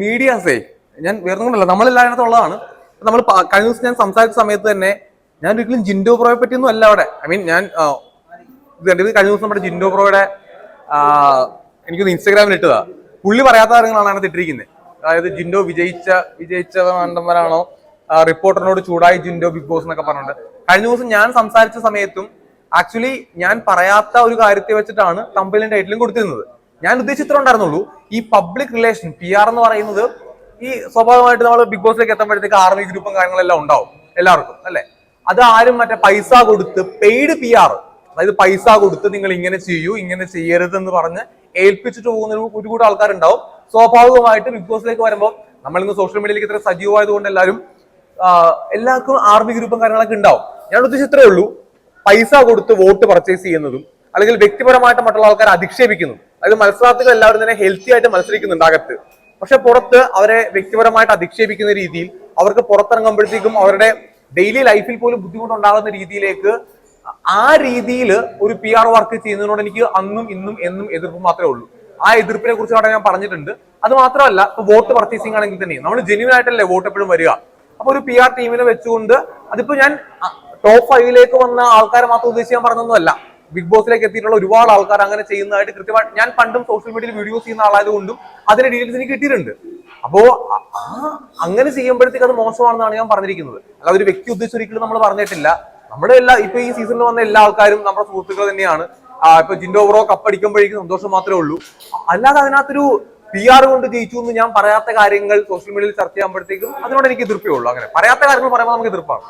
മീഡിയാസേ ഞാൻ വേറൊന്നുമല്ല നമ്മളെല്ലായിടത്തും ഉള്ളതാണ്. നമ്മൾ കഴിഞ്ഞ ദിവസം ഞാൻ സംസാരിച്ച സമയത്ത് തന്നെ ഞാൻ ഒരിക്കലും ജിൻഡോ പ്രോയെ പറ്റിയൊന്നും അല്ല അവിടെ. ഐ മീൻ ഞാൻ കഴിഞ്ഞ ദിവസം നമ്മുടെ ജിൻഡോ പ്രോയുടെ എനിക്കൊന്ന് ഇൻസ്റ്റാഗ്രാമിൽ ഇട്ടതാ. പുള്ളി പറയാത്ത കാര്യങ്ങളാണ് അതിനകത്ത് ഇട്ടിരിക്കുന്നത് അതായത് ജിൻഡോ വിജയിച്ച വിജയിച്ച മണ്ടന്മാരാണോ റിപ്പോർട്ടറിനോട് ചൂടായി ജിൻഡോ ബിഗ് ബോസ് എന്നൊക്കെ പറഞ്ഞിട്ടുണ്ട്. കഴിഞ്ഞ ദിവസം ഞാൻ സംസാരിച്ച സമയത്തും ആക്ച്വലി ഞാൻ പറയാത്ത ഒരു കാര്യത്തെ വെച്ചിട്ടാണ് തമ്പിലും ടൈറ്റിലും കൊടുത്തിരുന്നത്. ഞാൻ ഉദ്ദേശിച്ചിട്ടുണ്ടായിരുന്നുള്ളൂ ഈ പബ്ലിക് റിലേഷൻ പി ആർ എന്ന് പറയുന്നത് ഈ സ്വാഭാവികമായിട്ട് നമ്മൾ ബിഗ് ബോസിലേക്ക് എത്തുമ്പോഴത്തേക്ക് ആർമി ഗ്രൂപ്പും കാര്യങ്ങളെല്ലാം ഉണ്ടാവും എല്ലാവർക്കും അല്ലെ? അത് ആരും മറ്റേ പൈസ കൊടുത്ത് പെയ്ഡ് പി ആർ അതായത് പൈസ കൊടുത്ത് നിങ്ങൾ ഇങ്ങനെ ചെയ്യൂ ഇങ്ങനെ ചെയ്യരുത് എന്ന് പറഞ്ഞ് ഏൽപ്പിച്ചിട്ട് പോകുന്ന ഒരു ഒരു കൂട്ടം ആൾക്കാരുണ്ടാവും. സ്വാഭാവികമായിട്ട് ബിഗ് ബോസിലേക്ക് വരുമ്പോൾ നമ്മൾ ഇന്ന് സോഷ്യൽ മീഡിയയിലേക്ക് ഇത്ര സജീവമായതുകൊണ്ട് എല്ലാവരും എല്ലാവർക്കും ആർമി ഗ്രൂപ്പും കാര്യങ്ങളൊക്കെ ഉണ്ടാവും. ഞാൻ ഉദ്ദേശിച്ചത്രേ ഉള്ളൂ പൈസ കൊടുത്ത് വോട്ട് പർച്ചേസ് ചെയ്യുന്നതും അല്ലെങ്കിൽ വ്യക്തിപരമായിട്ട് മറ്റുള്ള ആൾക്കാരെ അധിക്ഷേപിക്കുന്നു. അതായത് മത്സരാർത്ഥികൾ എല്ലാവരും തന്നെ ഹെൽത്തി ആയിട്ട് മത്സരിക്കുന്നുണ്ട് അകത്ത്. പക്ഷെ പുറത്ത് അവരെ വ്യക്തിപരമായിട്ട് അധിക്ഷേപിക്കുന്ന രീതിയിൽ അവർക്ക് പുറത്തിറങ്ങുമ്പോഴത്തേക്കും അവരുടെ ഡെയിലി ലൈഫിൽ പോലും ബുദ്ധിമുട്ടുണ്ടാകുന്ന രീതിയിലേക്ക് ആ രീതിയിൽ ഒരു പി ആർ വർക്ക് ചെയ്യുന്നതിനോട് എനിക്ക് അന്നും ഇന്നും എന്നും എതിർപ്പ് മാത്രമേ ഉള്ളൂ. ആ എതിർപ്പിനെ കുറിച്ച് അവിടെ ഞാൻ പറഞ്ഞിട്ടുണ്ട്. അത് മാത്രമല്ല ഇപ്പൊ വോട്ട് പർച്ചേസിംഗ് ആണെങ്കിൽ തന്നെ നമ്മൾ ജെന്യൂൻ ആയിട്ടല്ലേ വോട്ട് എപ്പോഴും വരിക? അപ്പൊ ഒരു പി ആർ ടീമിനെ വെച്ചുകൊണ്ട് അതിപ്പോ ഞാൻ ടോപ്പ് ഫൈവിലേക്ക് വന്ന ആൾക്കാരെ മാത്രം ഉദ്ദേശിക്കാൻ പറഞ്ഞൊന്നുമല്ല ബിഗ് ബോസിലേക്ക് എത്തിയിട്ടുള്ള ഒരുപാട് ആൾക്കാർ അങ്ങനെ ചെയ്യുന്നതായിട്ട് കൃത്യമായിട്ട് ഞാൻ പണ്ടും സോഷ്യൽ മീഡിയയിൽ വീഡിയോസ് ചെയ്യുന്ന ആളായതുകൊണ്ടും അതിന്റെ ഡീറ്റെയിൽസ് എനിക്ക് കിട്ടിയിട്ടുണ്ട്. അപ്പോ അങ്ങനെ ചെയ്യുമ്പോഴത്തേക്ക് അത് മോശമാണെന്നാണ് ഞാൻ പറഞ്ഞിരിക്കുന്നത്. അല്ലാതെ ഒരു വ്യക്തി ഉദ്ദേശിച്ച് ഒരിക്കലും നമ്മൾ പറഞ്ഞിട്ടില്ല. നമ്മുടെ എല്ലാ ഇപ്പൊ ഈ സീസണിൽ വന്ന എല്ലാ ആൾക്കാരും നമ്മുടെ സുഹൃത്തുക്കൾ തന്നെയാണ്. ഇപ്പൊ ജിൻഡോ ബ്രോ കപ്പടിക്കുമ്പോഴേക്കും സന്തോഷം മാത്രമേ ഉള്ളൂ. അല്ലാതെ അതിനകത്തൊരു പി ആർ കൊണ്ട് ജയിച്ചു എന്ന് ഞാൻ പറയാത്ത കാര്യങ്ങൾ സോഷ്യൽ മീഡിയയിൽ ചർച്ച ചെയ്യുമ്പോഴത്തേക്കും അതിനോട് എനിക്ക് എതിർപ്പേ ഉള്ളൂ. അങ്ങനെ പറയാത്ത കാര്യങ്ങൾ പറയുമ്പോൾ നമുക്ക് എതിർപ്പാണ്.